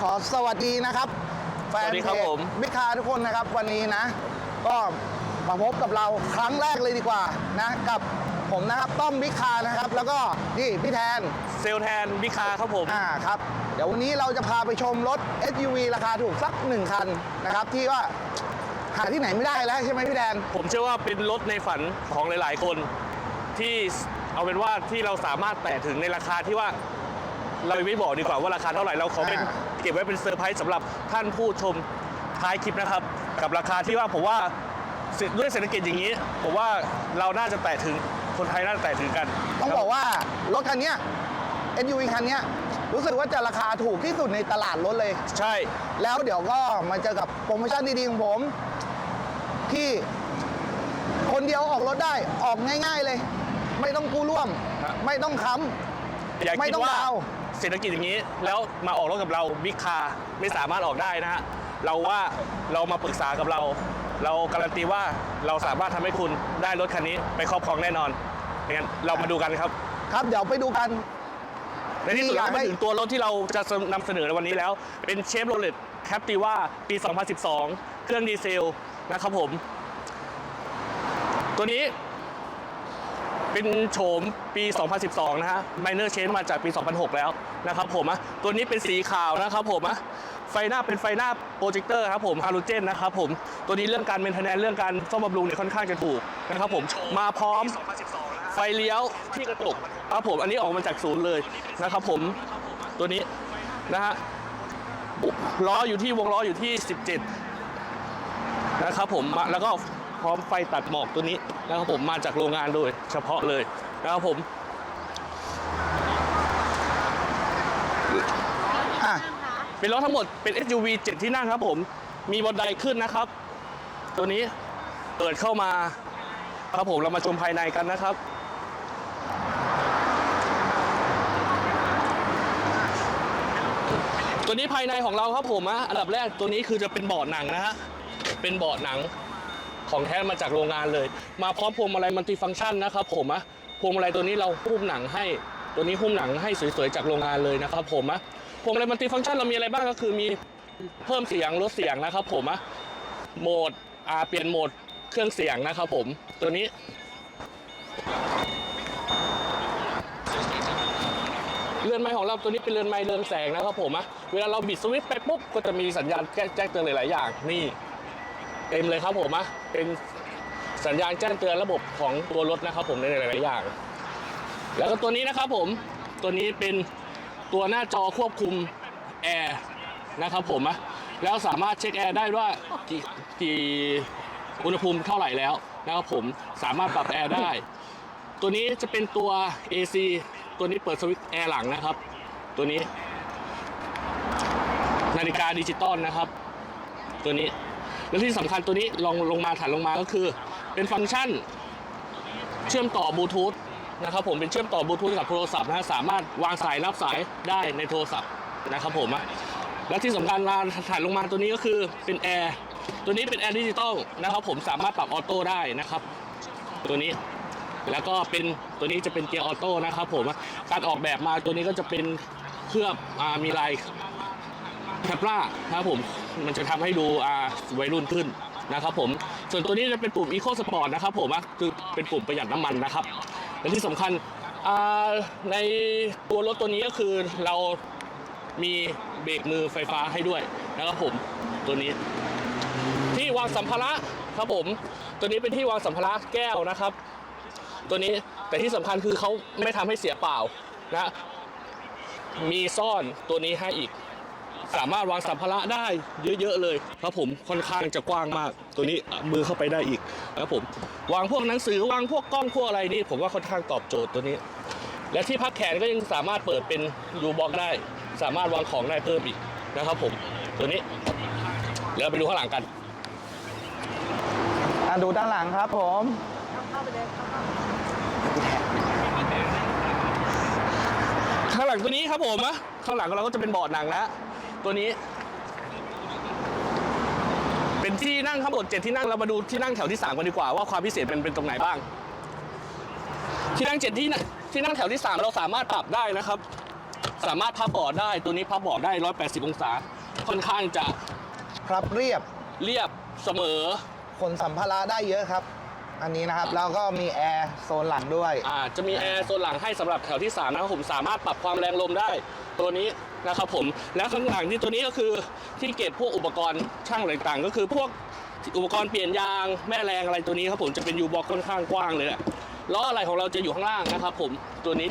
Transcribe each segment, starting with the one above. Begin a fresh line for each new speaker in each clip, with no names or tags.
ขอสวัสดีนะครับ แฟน
สวัสดี
เพ
ครับ
จ
ผม
มิคาทุกคนนะครับวันนี้นะ ก็มาพบกับเราครั้งแรกเลยดีกว่านะกับผมนะครับต้อมมิคานะครับ แล้วก็นี่พี่แทน
เซลลแทนบิคาครับผม
อ่าครับ เดี๋ยววันนี้เราจะพาไปชมรถ SUV ราคาถูกสักหนึ่งคันนะครับ ที่ว่าหาที่ไหนไม่ได้แล้วใช่ไหมพี่แทน
ผมเชื่อว่าเป็นรถในฝันของหลายๆ คน ที่เอาเป็นว่าที่เราสามารถแตะถึงในราคาที่ว่า เรายังไม่บอกดีกว่าว่าราคาเท่าไหร่เราขอเป็น
อ่า
เก็บไว้เป็นเซอร์ไพรส์สำหรับท่านผู้ชมท้ายคลิปนะครับ กับราคาที่ว่าผมว่าเศรษด้วยเศรษฐกิจอย่างนี้ ผมว่าเราน่าจะแตะถึงคนไทยน่าจะแตะถึงกัน
ต้องบอกว่ารถคันเนี้ย SUV คันเนี้ยรู้สึกว่าจะราคาถูกที่สุดในตลาดรถเลย
ใช่
แล้วเดี๋ยวก็มาเจอกับโปรโมชั่นดีๆของผม ที่คนเดียวออกรถได้ออกง่าย ๆเลย ไม่ต้องกู้ร่วม
ครับ
ไม่ต้องค้
อย่า
ไม่
คิด
ต้อง
ว่า
ดาวน์
เศรษฐกิจอย่างนี้ แล้วมาออกรถกับเราบิ๊กคาไม่สามารถออกได้นะฮะเราว่าเรามาปรึกษากับเรา เราการันตีว่าเราสามารถทำให้คุณได้รถคันนี้ไปครอบครองแน่นอนงั้นเรามาดูกันครับำ
ครับ เดี๋ยวไปดูกัน
ในที่สุด
นี่อยา
เรา
ก
มา
ให้
ถึงตัวรถที่เราจะนำเสนอในวันนี้แล้ว เป็นเชฟโรเลตแคปติว่าปี 2012 เครื่องดีเซลนะครับผม ตัวนี้ เป็นโฉมปี 2012 นะฮะ Minor Change มาจากปี 2006 แล้วนะครับผมอะตัวนี้เป็นสีขาวนะครับผมอะไฟหน้าเป็นไฟหน้าโปรเจคเตอร์ครับผมฮาโลเจนนะครับผมตัวนี้เรื่องการเมนเทนแนนเรื่องการซ่อมบำรุงเนี่ยค่อนข้างจะถูกนะครับผมมาพร้อมไฟเลี้ยวที่กระจกครับผมอันนี้ออกมาจากศูนย์เลยนะครับผมตัวนี้นะฮะล้ออยู่ที่วงล้ออยู่ที่ 17 นะครับผมแล้วก็ ร้อมไฟตัดหมอกตัวนี้นะครับผมมาจากโรงงานโดยเฉพาะเลยนะครับผม
อะ
เป็นรถทั้งหมดเป็น SUV 7 ที่นั่งครับผมมีบันไดขึ้นนะครับ ตัวนี้เปิดเข้ามาครับผมเรามาชมภายในกันนะครับตัวนี้ภายในของเราครับผมอะอันดับแรกตัวนี้คือจะเป็นเบาะหนังนะฮะเป็นเบาะหนัง ของแท้มาจากโรงงานเลย มาพร้อมพวงมาลัยมัลติฟังก์ชันนะครับผมอะพวงมาลัยตัวนี้เราหุ้มหนังให้ ตัวนี้หุ้มหนังให้สวยๆจากโรงงานเลยนะครับผมอะพวงมาลัยมัลติฟังก์ชันเรามีอะไรบ้างก็คือมีเพิ่มเสียงลดเสียงนะครับผมอะโหมดอ่าเปลี่ยนโหมดเครื่องเสียงนะครับผมตัวนี้เรือนไม้ของเราตัวนี้เป็นเรือนไม้เรืองแสงนะครับผมอะเวลาเราบิดสวิตช์ไปปุ๊บก็จะมีสัญญาณแจ้งแจ้งเตือนหลายๆอย่างนี่ เต็มเลยครับผมอะเป็นสัญญาณแจ้งเตือนระบบของตัวรถนะครับผมในหลายๆอย่าง แล้วก็ตัวนี้นะครับผมตัวนี้เป็นตัวหน้าจอควบคุมแอร์นะครับผมอะแล้วสามารถเช็คแอร์ได้ว่ากี่กี่อุณหภูมิเท่าไหร่แล้วนะครับผมสามารถปรับแอร์ได้ ตัวนี้จะเป็นตัว AC ตัวนี้เปิดสวิตช์แอร์หลังนะครับ ตัวนี้ นาฬิกาดิจิตอลนะครับ ตัวนี้ และที่สำคัญตัวนี้ลองลงมาถัดลงมาก็คือ เป็นฟังก์ชัน เชื่อมต่อบลูทูธนะครับผมเป็นเชื่อมต่อบลูทูธกับโทรศัพท์นะสามารถวางสายรับสายได้ในโทรศัพท์นะครับผมและที่สำคัญลานถัดลงมาตัวนี้ก็คือเป็นแอร์ตัวนี้เป็นแอร์ดิจิตอลนะครับผมสามารถปรับออโต้ได้นะครับ ตัวนี้แล้วก็เป็นตัวนี้จะเป็นเกียร์ออโต้นะครับผมการออกแบบมาตัวนี้ก็จะเป็นเคลือบอมีลายแคปล่านะครับผม มันจะทำให้ดูอ่าวัยรุ่นขึ้นนะครับผม ส่วนตัวนี้จะเป็นปุ่ม Eco Sport นะครับผมคือเป็นปุ่มประหยัดน้ำมันนะครับ และที่สำคัญในตัวรถตัวนี้ก็คือเรามีเบรกมือไฟฟ้าให้ด้วยนะครับผมตัวนี้ ที่วางสัมภาระครับผม ตัวนี้เป็นที่วางสัมภาระแก้วนะครับ ตัวนี้แต่ที่สำคัญคือเขาไม่ทำให้เสียเปล่านะมีซ่อนตัวนี้ให้อีก สามารถวางสัมภาระได้เยอะๆเลยครับผมค่อนข้างจะกว้างมาก ตัวนี้อะมือเข้าไปได้อีกครับผมวางพวกหนังสือวางพวกกล้องพวกอะไรนี่ผมว่าค่อนข้างตอบโจทย์ตัวนี้ และที่พักแขนก็ยังสามารถเปิดเป็นยูบ็อกได้ สามารถวางของได้เพิ่มอีกนะครับผมตัวนี้เดี๋ยวเราไปดูข้างหลังกัน
อะดูด้านหลังครับผม
ข้างหลังตัวนี้ครับผมอะข้างหลังของเราก็จะเป็นเบาะหนังแล้ว ตัวนี้ เป็นที่นั่งข้างบนเจ็ดที่นั่งเรามาดูที่นั่งแถวที่สามกันดีกว่าว่าความพิเศษมันเป็นตรงไหนบ้าง ที่นั่งเจ็ดที่นั่งที่นั่งแถวที่สามเราสามารถปรับได้นะครับ สามารถพับเบาะได้ตัวนี้พับเบาะได้180องศา ค่อนข้างจะ
ครับเรียบ
เรียบเสมอ
ขนสัมภาระได้เยอะครับ อันนี้นะครับแล้วก็มีแอร์โซนหลังด้วย
อ่าจะมีแอร์โซนหลังให้สำหรับแถวที่3นะครับผมสามารถปรับความแรงลมได้ ตัวนี้ นะครับผมและข้างหลังที่ตัวนี้ก็คือที่เก็บพวกอุปกรณ์ช่างต่างๆก็คือพวกอุปกรณ์เปลี่ยนยางแม่แรงอะไรตัวนี้ครับผมจะเป็นยูบ็อกค่อนข้างกว้างเลยแหละล้ออะไรของเราจะอยู่ข้างล่างนะครับผมตัวนี้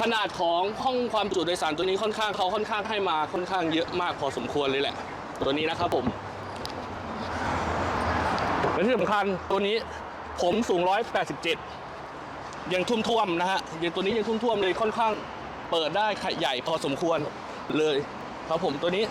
ขนาดของห้องความจุโดยสารตัวนี้ค่อนข้างเขาค่อนข้างให้มาค่อนข้างเยอะมากพอสมควรเลยแหละ ตัวนี้นะครับผมและที่สำคัญตัวนี้ผมสูง 187 ยังทุ่มท่วมนะฮะยังตัวนี้ยังทุ่มท่วมเลยค่อนข้าง เปิดได้ขใหญ่พอสมควรเลยครับผมตัวนี้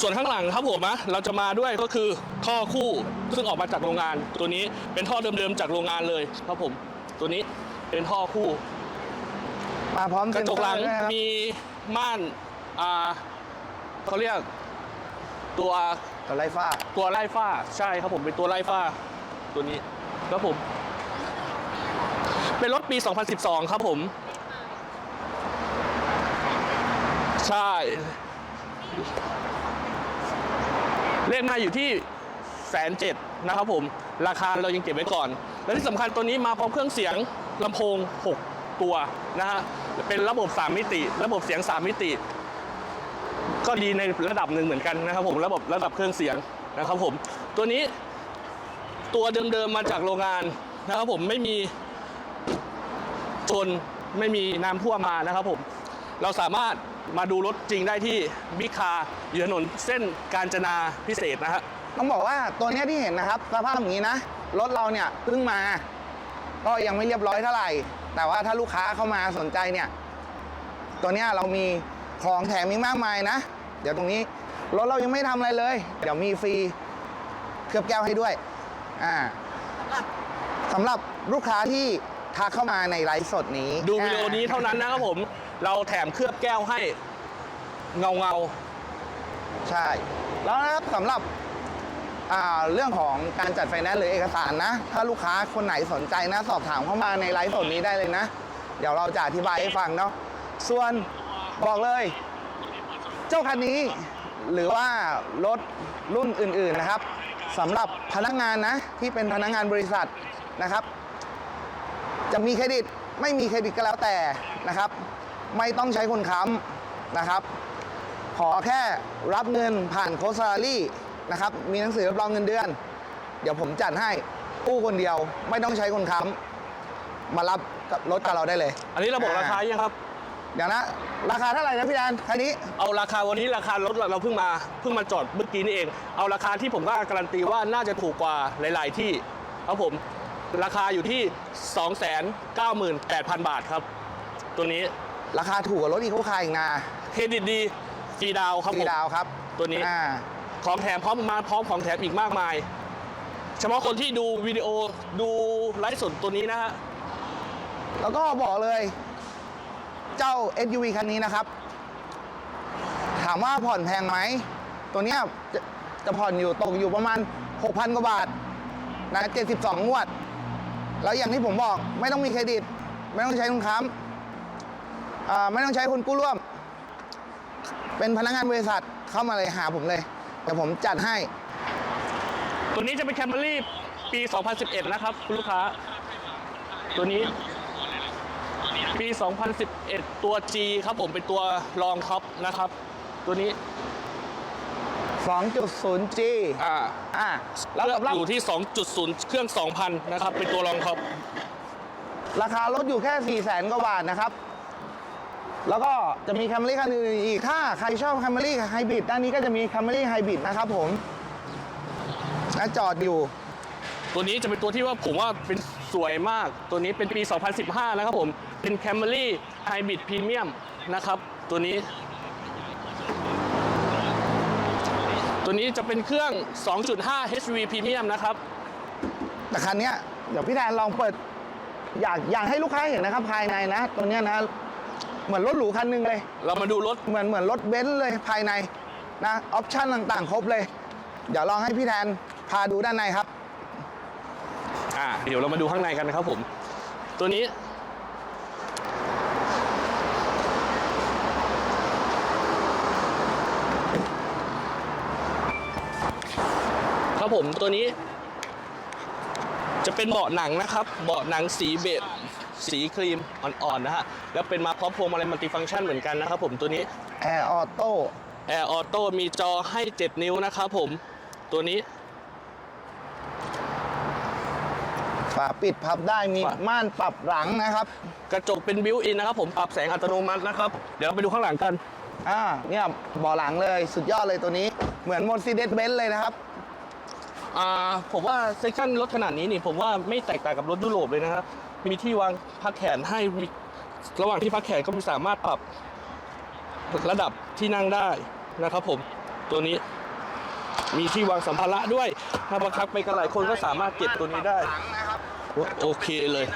ส่วนข้างหลังครับผมนะเราจะมาด้วยก็คือท่อคู่ซึ่งออกมาจากโรงงาน ตัวนี้เป็นท่อเดิมๆจากโรงงานเลยครับผม ตัวนี้เป็นท่อคู่
มาพร้อม
กระจกหลัง
เซ็นเซอด้วยนะครับ
มีม่านอ่าเขาเรียกตัว
กับไลฟ้า
ตัวไล่ฝ้าใช่ครับผมเป็นตัวไล่ฝ้า ตัวนี้ครับผม เป็นรถปี 2012 ครับผม ใช่ เลขหน้าอยู่ที่แสนเจ็ดนะครับผม ราคาเรายังเก็บไว้ก่อน และที่สำคัญตัวนี้มาพร้อมเครื่องเสียงลำโพง 6 ตัวนะฮะ เป็นระบบ 3 มิติ ระบบเสียง 3 มิติ ก็ดีในระดับหนึ่งเหมือนกันนะครับ ผมระบบระดับเครื่องเสียงนะครับ ผม ตัวนี้ตัวเดิมๆมาจากโรงงานนะครับ ผมไม่มีชนไม่มีน้ำท่วมมานะครับ ผม เราสามารถมาดูรถจริงได้ที่บิ๊กคาอยู่ถนนเส้นกาญจนาพิเศษนะฮะ
ต้องบอกว่าตัวเนี้ยที่เห็นนะครับสภาพอย่างนี้นะรถเราเนี่ยเพิ่งมา ก็ยังไม่เรียบร้อยเท่าไหร่ แต่ว่าถ้าลูกค้าเข้ามาสนใจเนี่ย ตัวเนี้ยเรามีของแถมมีมากมายนะ เดี๋ยวตรงนี้รถเรายังไม่ทำอะไรเลย เดี๋ยวมีฟรีเคลือบแก้วให้ด้วยอ่าสำหรับลูกค้าที่ทักเข้ามาในไลฟ์สดนี้
ดูวิดีโอนี้เท่านั้นนะครับผม เราแถมเคลือบแก้วให้เงาเงา
ใช่ แล้วนะครับสำหรับอ่าเรื่องของการจัดไฟแนนซ์หรือเอกสารนะ ถ้าลูกค้าคนไหนสนใจนะ สอบถามเข้ามาในไลฟ์สดนี้ได้เลยนะ เดี๋ยวเราจะอธิบายให้ฟังเนาะส่วนบอกเลย เจ้าคันนี้ หรือว่ารถรุ่นอื่นๆนะครับสำหรับพนักงานนะที่เป็นพนักงานบริษัทนะครับ จะมีเครดิตไม่มีเครดิตก็แล้วแต่นะครับ ไม่ต้องใช้คนค้ำนะครับ ขอแค่รับเงินผ่านโค้ดซารี่นะครับมีหนังสือรับรองเงินเดือน เดี๋ยวผมจัดให้กู้คนเดียว ไม่ต้องใช้คนค้ำมารับรถกับเราได้เลย
อันนี้เราบอกราคายังครับ
เดี๋ยวนะราคาเท่าไหร่นะพี่แดนคันนี้
เอาราคาวันนี้ราคารถเราเพิ่งมาเพิ่งมาจอดเมื่อกี้นี่เอง เอาราคาที่ผมก็การันตีว่าน่าจะถูกกว่าหลาย ๆ ที่ครับผมราคาอยู่ที่ 298,000 บาทครับ ตัวนี้
ราคาถูกกว่ารถอีโคคาร์อีกนะ
เครดิตดีฟรีดาวน์ครับ
ฟรี
ผม
ดาวครับ
ตัวนี้
อ่า
ของแถมพร้อมมาพร้อมของแถมอีกมากมาย เฉพาะคนที่ดูวิดีโอดูไลฟ์สดตัวนี้นะฮะ
แล้วก็บอกเลย เจ้า SUV คันนี้นะครับ ถามว่าผ่อนแพงไหม ตัวเนี้ยจะจะผ่อนอยู่ตกอยู่ประมาณ 6,000 กว่าบาทนะ72 งวด แล้วอย่างที่ผมบอกไม่ต้องมีเครดิต ไม่ต้องใช้คนค้ำไม่ต้องใช้คนกู้ร่วม เป็นพนักงานบริษัทเข้ามาเลยหาผมเลยเดี๋ยวผมจัดให้
ตัวนี้จะเป็นแคมเบรี่ปี 2011 นะครับ คุณลูกค้า ตัวนี้ ปี 2011 ตัว G ครับผมเป็นตัวรองท็อปนะครับ ตัวนี้
2.0G
อ่า
อ่าแล้ว
เครื่อง
สำหรับ
อยู่ที่ 2.0 เครื่อง 2,000 นะครับ เป็นตัวรองท็อป
ราคารถอยู่แค่4ี่แสนกว่าบาทนะครับ แล้วก็จะมี Camry คันอื่นอีก ถ้าใครชอบ Camry Hybrid ด้านนี้ก็จะมี Camry Hybrid นะครับผมและจอดอยู่
ตัวนี้จะเป็นตัวที่ว่าผมว่าเป็นสวยมาก ตัวนี้เป็นปี 2015 นะครับผม เป็น Camry Hybrid Premium นะครับ ตัวนี้ ตัวนี้จะเป็นเครื่อง 2.5 HV Premium นะครับ
แต่คันเนี้ยเดี๋ยวพี่แทนลองเปิด อยากอยากให้ลูกค้าเห็นนะครับ ภายในนะ ตัวเนี้ยนะ เหมือนรถหรูคันหนึงเลย
เรามาดูรถ
เหมือนเหมือนรถเบนซ์เลยภายในนะออปชั่นต่างๆ ครบเลย เดี๋ยวลองให้พี่แทนพาดูด้านในครับ
อ่าเดี๋ยวเรามาดูข้างในกันนะครับผม ตัวนี้ ครับผมตัวนี้ จะเป็นเบาะหนังนะครับ เบาะหนังสีเบจสีครีมอ่อนๆนะฮะแล้วเป็นมาพร้อมพวงมาลัยมัลติฟังก์ชันเหมือนกันนะครับผมตัวนี้
แอร์ออโต้
แอร์ออโต้มีจอให้ 7 นิ้วนะครับผมตัวนี้
ฝาปิดพับได้มี
ฝา
ม่านปรับหลังนะครับ
กระจกเป็นบิวอินนะครับผมปรับแสงอัตโนมัตินะครับ เดี๋ยวเราไปดูข้างหลังกัน
อ่าเนี่ยเบาะหลังเลยสุดยอดเลยตัวนี้เหมือน Mercedes Benz เลยนะครับ
อ่าผมว่าเซสชั่นรถขนาดนี้นี่ผมว่าไม่แตกต่างกับรถยุโรปเลยนะครับมีที่วางพักแขนให้มีระหว่างที่พักแขนก็มีสามารถปรับระดับที่นั่งได้นะครับผมตัวนี้มีที่วางสัมภาระด้วย ถ้าบังคับไปกันหลายคนก็สามารถเก็บตัวนี้ได้ โอเคเลย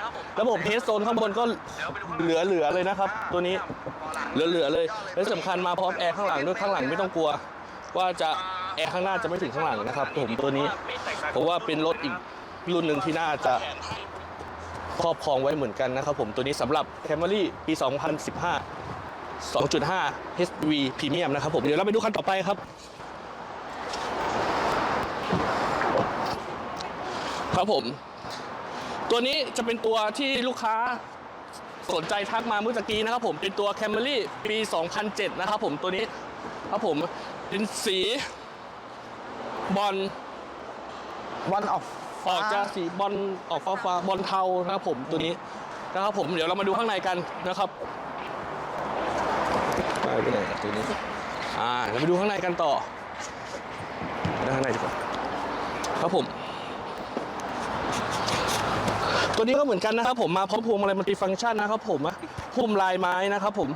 ระบบเทสโซนข้างบนก็เหลือๆเลยนะครับ ตัวนี้เหลือๆเลยและสำคัญมาพร้อมแอร์ข้างหลังด้วยข้างหลังไม่ต้องกลัว ว่าจะ แอร์ข้างหน้าจะไม่ถึงข้างหลังนะครับผมตัวนี้ผมว่าเป็นรถอีกรุ่นหนึ่งที่น่าจะครอบครองไว้เหมือนกันนะครับผมตัวนี้สำหรับ Camry ปี 2015 2.5 HV Premium นะครับผมเดี๋ยวเราไปดูคันต่อไปครับครับผม ตัวนี้จะเป็นตัวที่ลูกค้าสนใจทักมาเมื่อกี้นะครับผมเป็นตัว Camry ปี 2007 นะครับผมตัวนี้ครับผมเป็นสี บอล
วันออก
ออกจะสีบอลออกฟ้าฟ้าๆบอลเทานะครับผมตัวนี้นะครับผมเดี๋ยวเรามาดูข้างในกันนะครับไปไปไหนตัวนี้อ่าเราไปดูข้างในกันต่อไปข้างในดีกว่าครับผม ตัวนี้ก็เหมือนกันนะครับผมมาพร้อมพวงมาลัยมัลติฟังก์ชันนะครับผมอะพุ่มลายไม้นะครับผม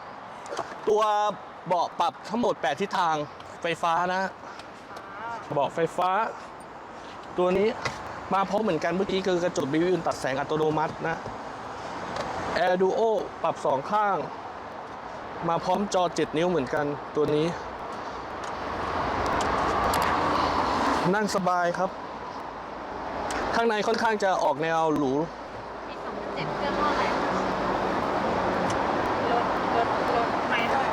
ตัวเบาะปรับทั้งหมด 8 ทิศทางไฟฟ้านะ เบาะไฟฟ้า ตัวนี้มาพร้อมเหมือนกันเมื่อกี้คือกระจกบิวอินตัดแสงอัตโนมัตินะ Air Duo ปรับสองข้าง มาพร้อมจอ 7 นิ้วเหมือนกันตัวนี้ นั่งสบายครับ ข้างในค่อนข้างจะออกแนวหรู
ปีสองพันเจ็ดเครื่องเท่าไหร่รถรถรถไม่เท่าไหร่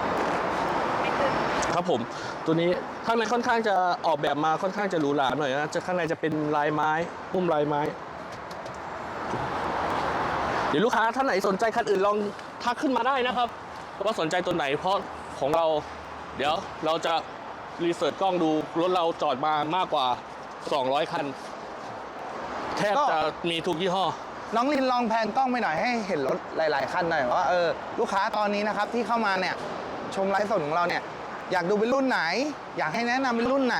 ไม่ขึ้น
ครับผมตัวนี้ ข้างในค่อนข้างจะออกแบบมาค่อนข้างจะหรูหราหน่อยนะจะข้างในจะเป็นลายไม้พุ่มลายไม้ เดี๋ยวลูกค้าท่านไหนสนใจคันอื่นลองทักขึ้นมาได้นะครับว่าสนใจตัวไหนเพราะของเรา เดี๋ยวเราจะรีเสิร์ชกล้องดูรถเราจอดมามากกว่า 200 คัน แทบจะมีทุกยี่ห้อ
น้องลินลองแพนกล้องไปหน่อยให้เห็นรถหลาย ๆ คันหน่อยว่าเออลูกค้าตอนนี้นะครับที่เข้ามาเนี่ยชมไลฟ์สดของเราเนี่ย อยากดูเป็นรุ่นไหน อยากให้แนะนำเป็นรุ่นไหน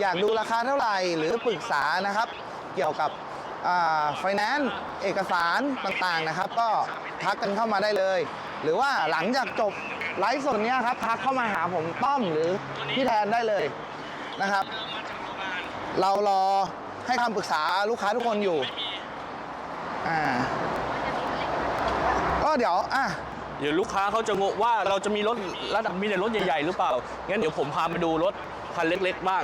อยากดูราคาเท่าไหร่หรือปรึกษานะครับ เกี่ยวกับไฟแนนซ์เอกสารต่างๆนะครับ ก็ทักกันเข้ามาได้เลย หรือว่าหลังจากจบไลฟ์สดเนี้ยครับทักเข้ามาหาผมต้อมหรือพี่แทนได้เลยนะครับ เรารอให้คำปรึกษาลูกค้าทุกคนอยู่อ่าก็เดี๋ยวอะ
ดี๋ยวลูกค้าเขาจะงงว่าเราจะมีรถระดับมีแต่รถใหญ่ๆหรือเปล่า งั้นเดี๋ยวผมพาไปดูรถคันเล็กๆบ้าง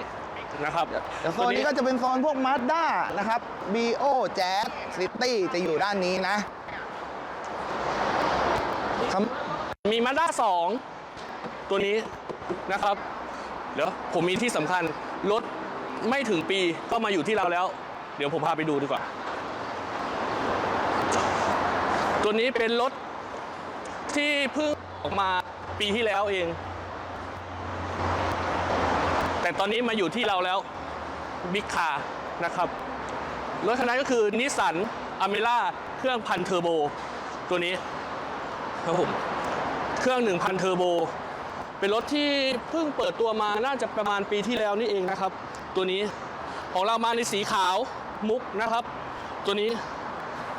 นะครับ
เดี๋ยวโซนนี้ก็จะเป็นโซนพวก Mazda นะครับ BO Jazz City จะอยู่ด้านนี้นะคำ
มีมาด้าสองตัวนี้นะครับ เดี๋ยวผมมีที่สำคัญรถไม่ถึงปีก็มาอยู่ที่เราแล้ว เดี๋ยวผมพาไปดูดีกว่า ตัวนี้เป็นรถ ที่เพิ่งออกมาปีที่แล้วเอง แต่ตอนนี้มาอยู่ที่เราแล้วบิ๊กคาร์นะครับ รถคันนั้นก็คือนิสสันอเมร่าเครื่องพันเทอร์โบ ตัวนี้ครับผมเครื่อง 1,000 เทอร์โบ เป็นรถที่เพิ่งเปิดตัวมาน่าจะประมาณปีที่แล้วนี่เองนะครับ ตัวนี้ของเรามาในสีขาวมุกนะครับ ตัวนี้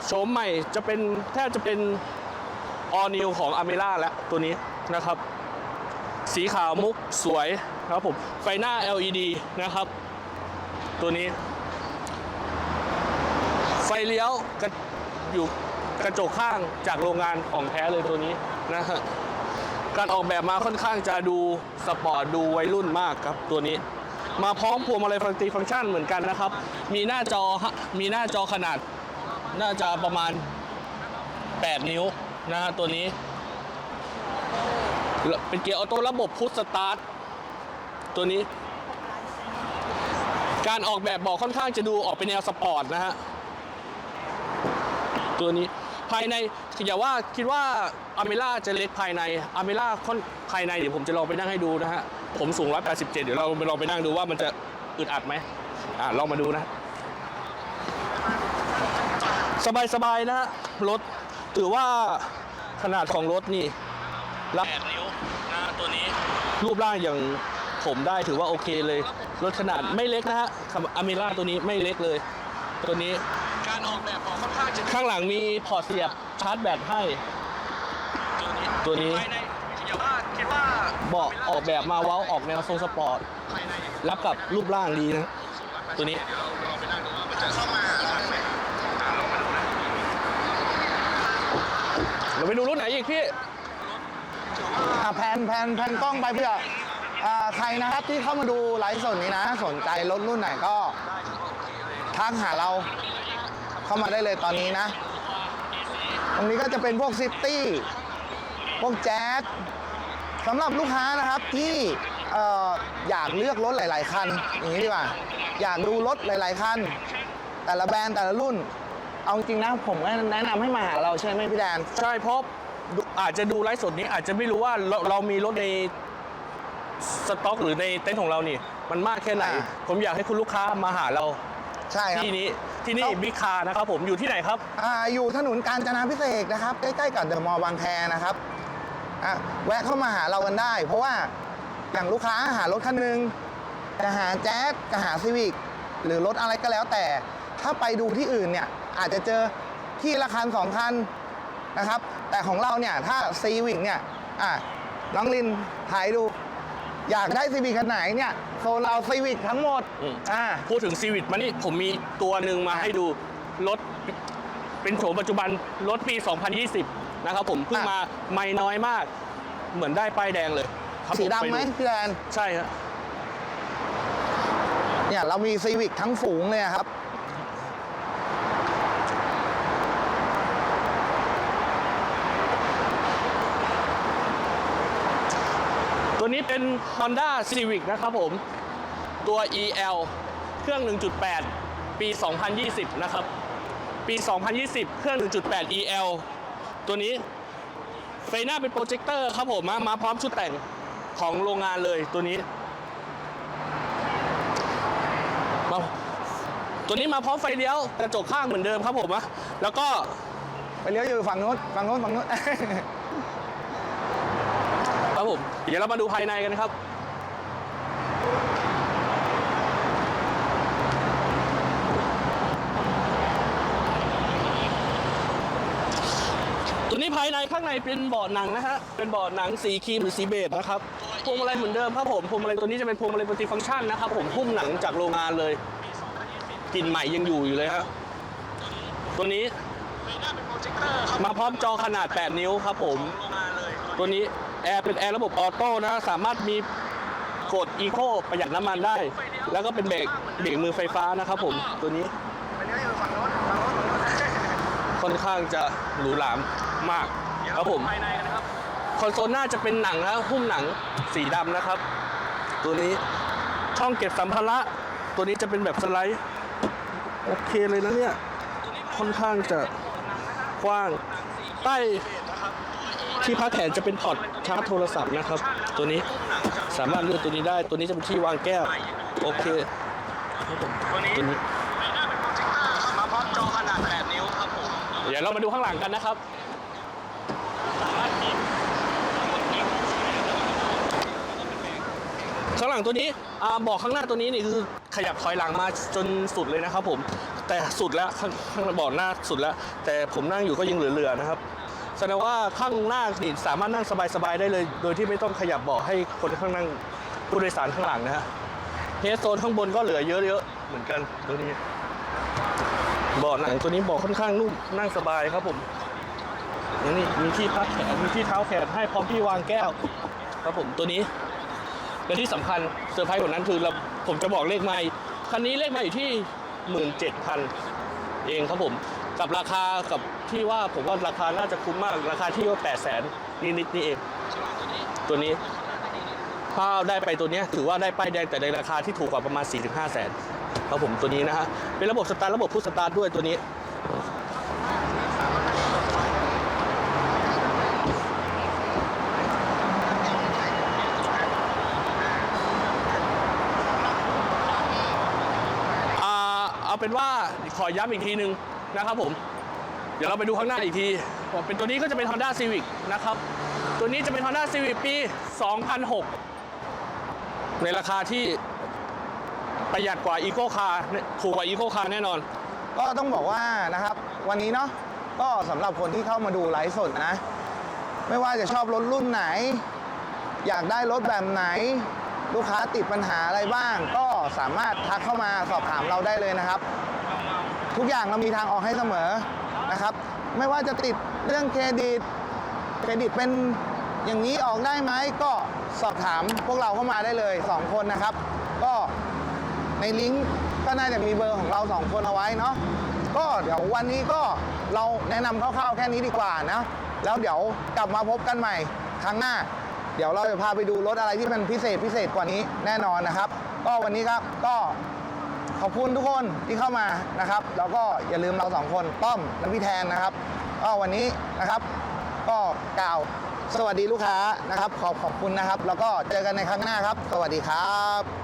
โฉมใหม่จะเป็นแทบจะเป็น ออนิวของอเมร่าแล้วตัวนี้นะครับ สีขาวมุกสวยครับผมไฟหน้า LED นะครับ ตัวนี้ ไฟเลี้ยวกระอยู่กระจกข้างจากโรงงานของแท้เลยตัวนี้นะฮะการออกแบบมาค่อนข้างจะดูสปอร์ตดูวัยรุ่นมากครับตัวนี้ มาพร้อมพวงมาลัยฟังตีฟังก์ชันเหมือนกันนะครับ มีหน้าจอมีหน้าจอขนาด น่าจะประมาณ 8 นิ้ว นะฮะตัวนี้ เป็นเกียร์ออโต้ระบบพุทสตาร์ทตัวนี้ การออกแบบเบอกค่อนข้างจะดูออกเป็นแนวสปอร์ตนะฮะตัวนี้ภายในอย่าว่าคิดว่าอเมล่าจะเล็กภายในอเมล่าค่อนภายในเดี๋ยวผมจะลองไปนั่งให้ดูนะฮะผมสูง187เดี๋ยวเราไปลองไปนั่งดูว่ามันจะอึดอัดไหมอ่าลองมาดูนะ สบายๆนะฮะรถ ถือว่าขนาดของรถนี่รับ8นิ้วนะตัวนี้ รูปร่างอย่างผมได้ถือว่าโอเคเลย รถขนาดไม่เล็กนะฮะอเมร่าตัวนี้ไม่เล็กเลย ตัวนี้การออกแบบของค่อนข้างจะข้างหลังมีพอร์ตเสียบชาร์จแบตให้ ตัวนี้เบาะออกแบบมาเว้าออกแนวทรงสปอร์ต รับกับรูปร่างดีนะ ตัวนี้ เราไปดูรุ่นไหนอีกพี่
อะแพนแพนแพนกล้องไปเพื่ออ่าใครนะครับที่เข้ามาดูไลฟ์สดนี้นะ สนใจรถรุ่นไหนก็ทักหาเราเข้ามาได้เลยตอนนี้นะ ตรงนี้ก็จะเป็นพวกซิตี้พวกแจ๊สสำหรับลูกค้านะครับที่เอ่ออยากเลือกรถหลาย ๆ คันอย่างนี้ดีกว่า อยากดูรถหลาย ๆ คัน แต่ละแบรนด์แต่ละรุ่น เอาจริงๆนะผมก็แนะนำให้มาหาเราใช่ไหมพี่แดน
ใช่เพราะดูอาจจะดูไลฟ์สดนี้อาจจะไม่รู้ว่าเราเรามีรถในสต็อกหรือในเต็นท์ของเรานี่ มันมากแค่ไหน
อ่า
ผมอยากให้คุณลูกค้ามาหาเรา
ใช่ครับ
ที่นี้ที่นี่
ครับ
บิ๊กคาร์นะครับผมอยู่ที่ไหนครับ
อ่าอยู่ถนนกาญจนาพิเศษกนะครับ ใกล้ๆกับเดอะมอลล์บางแคนะครับอะแวะเข้ามาหาเรากันได้ เพราะว่าอย่างลูกค้าหารถคันหนึงจะหาแจ๊สจะหาซีวิกหรือรถอะไรก็แล้วแต่ ถ้าไปดูที่อื่นเนี่ย อาจจะเจอที่ละคันสองคันนะครับ แต่ของเราเนี่ยถ้าซีวิกเนี่ยอะน้องลินถ่ายดู อยากได้ซีวิกคันไหนเนี่ยโซนเราซีวิกทั้งหมด
อืม
อ่า
พูดถึงซีวิ c มานี่ผมมีตัวหนึ่งมา
อะ
ให้ดูรถเป็นโฉมปัจจุบันรถปี 2020 นะครับผมเพิ่ง
อะ
มาไม่น้อยมาก เหมือนได้ป้ายแดงเลยครับ
สี
ผ
ดำไหม
ป
พี่แดน
ใช่ครับ
เนี่ยเรามีซีวิกทั้งฝูงเลยอะครับ
ตัวนี้เป็น Honda Civic นะครับผม ตัว EL เครื่อง 1.8 ปี 2020 นะครับ ปี 2020 เครื่อง 1.8 EL ตัวนี้ไฟหน้าเป็นโปรเจคเตอร์ครับผมมามาพร้อมชุดแต่งของโรงงานเลยตัวนี้มาตัวนี้มาพร้อมไฟเลี้ยวกระจกข้างเหมือนเดิมครับผมอะแล้วก็
ไปเลี้ยวอยู่ฝั่งโน้นฝั่งโน้นฝั่งโน้น
ครับผม เดี๋ยวเรามาดูภายในกันครับ ตัวนี้ภายในข้างในเป็นเบาะหนังนะฮะ เป็นเบาะหนังสีครีมหรือสีเบจนะครับ พวงมาลัยเหมือนเดิมครับผม พวงมาลัยตัวนี้จะเป็นพวงมาลัยมัลติฟังก์ชันนะครับผม หุ้มหนังจากโรงงานเลย กลิ่นใหม่ยังอยู่อยู่เลยครับ ตัวนี้มาพร้อมจอขนาด 8 นิ้วครับผม ตัวนี้ แอร์เป็นแอร์ระบบออโต้นะสามารถมีกดอีโคประหยัดน้ำมันได้ แล้วก็เป็นเบรกเบรกมือไฟฟ้านะครับผมตัวนี้ค่อนข้างจะหรูหรามมากครับผมคอนโซลหน้าจะเป็นหนังนะหุ้มหนังสีดำนะครับ ตัวนี้ช่องเก็บสัมภาระตัวนี้จะเป็นแบบสไลด์โอเคเลยนะเนี่ยค่อนข้างจะกว้างใต้ ที่พักแขนจะเป็นพอร์ตชาร์จโทรศัพท์นะครับ ตัวนี้สามารถเลือกตัวนี้ได้ ตัวนี้จะเป็นที่วางแก้ว โอเคตัวนี้มาพร้อมจอขนาด 8 นิ้วครับผม เดี๋ยวเรามาดูข้างหลังกันนะครับข้างหลังตัวนี้อ่าบอกข้างหน้าตัวนี้นี่คือขยับถอยหลังมาจนสุดเลยนะครับผมแต่สุดแล้วข้างบอกหน้าสุดแล้ว แต่ผมนั่งอยู่ก็ยังเหลือๆนะครับ แสดงว่าข้างหน้านี่สามารถนั่งสบายๆได้เลย โดยที่ไม่ต้องขยับเบาะให้คนข้างนั่งผู้โดยสารข้างหลังนะฮะเฮดโซนข้างบนก็เหลือเยอะๆเหมือนกันตัวนี้เบาะหนังตัวนี้เบาะค่อนข้างนุ่มนั่งสบายครับผมนี่มีที่พักแขนมีที่เท้าแขนให้พร้อมที่วางแก้วครับผมตัวนี้และที่สำคัญเซอร์ไพรส์กว่านั้นคือเราผมจะบอกเลขไม่คันนี้เลขไม่อยู่ที่หมื่นเจ็ดพันเองครับผม กับราคากับ ที่ว่าผมว่าราคาน่าจะคุ้มมากราคาที่ว่าแปดแสนนิดนี่เองตัวนี้ถ้าได้ไปตัวนี้ถือว่าได้ป้ายแดงแต่ในราคาที่ถูกกว่าประมาณ 4-5แสนครับผมตัวนี้นะฮะเป็นระบบสตาร์ทระบบพุทสตาร์ทด้วยตัวนี้เอาเป็นว่าขอย้ำอีกทีหนึ่งนะครับผม ดี๋ยวเราไปดูข้างหน้าอีกทีเป็นตัวนี้ก็จะเป็น Honda Civic นะครับ ตัวนี้จะเป็น Honda Civic ปี 2006 ในราคาที่ประหยัดกว่า Eco Car ถูกกว่า Eco Car แน่นอน
ก็ต้องบอกว่านะครับ วันนี้เนาะก็สำหรับคนที่เข้ามาดูไลฟ์สดนะ ไม่ว่าจะชอบรถรุ่นไหน อยากได้รถแบบไหน ลูกค้าติดปัญหาอะไรบ้าง ก็สามารถทักเข้ามาสอบถามเราได้เลยนะครับ ทุกอย่างเรามีทางออกให้เสมอ นะครับ ไม่ว่าจะติดเรื่องเครดิต เครดิตเป็นอย่างนี้ออกได้ไหมก็สอบถามพวกเราเข้ามาได้เลย 2 คนนะครับ ก็ในลิงก์ก็น่าจะมีเบอร์ของเรา 2 คนเอาไว้เนาะก็เดี๋ยววันนี้ก็เราแนะนำคร่าวๆแค่นี้ดีกว่านะ แล้วเดี๋ยวกลับมาพบกันใหม่ครั้งหน้า เดี๋ยวเราจะพาไปดูรถอะไรที่มันพิเศษพิเศษกว่านี้แน่นอนนะครับ ก็วันนี้ครับก็ ขอบคุณทุกคนที่เข้ามานะครับ แล้วก็อย่าลืมเราสองคนต้อมและพี่แทนนะครับก็วันนี้นะครับ ก็กล่าวสวัสดีลูกค้านะครับ ขอบขอบคุณนะครับ แล้วก็เจอกันในครั้งหน้าครับ สวัสดีครับ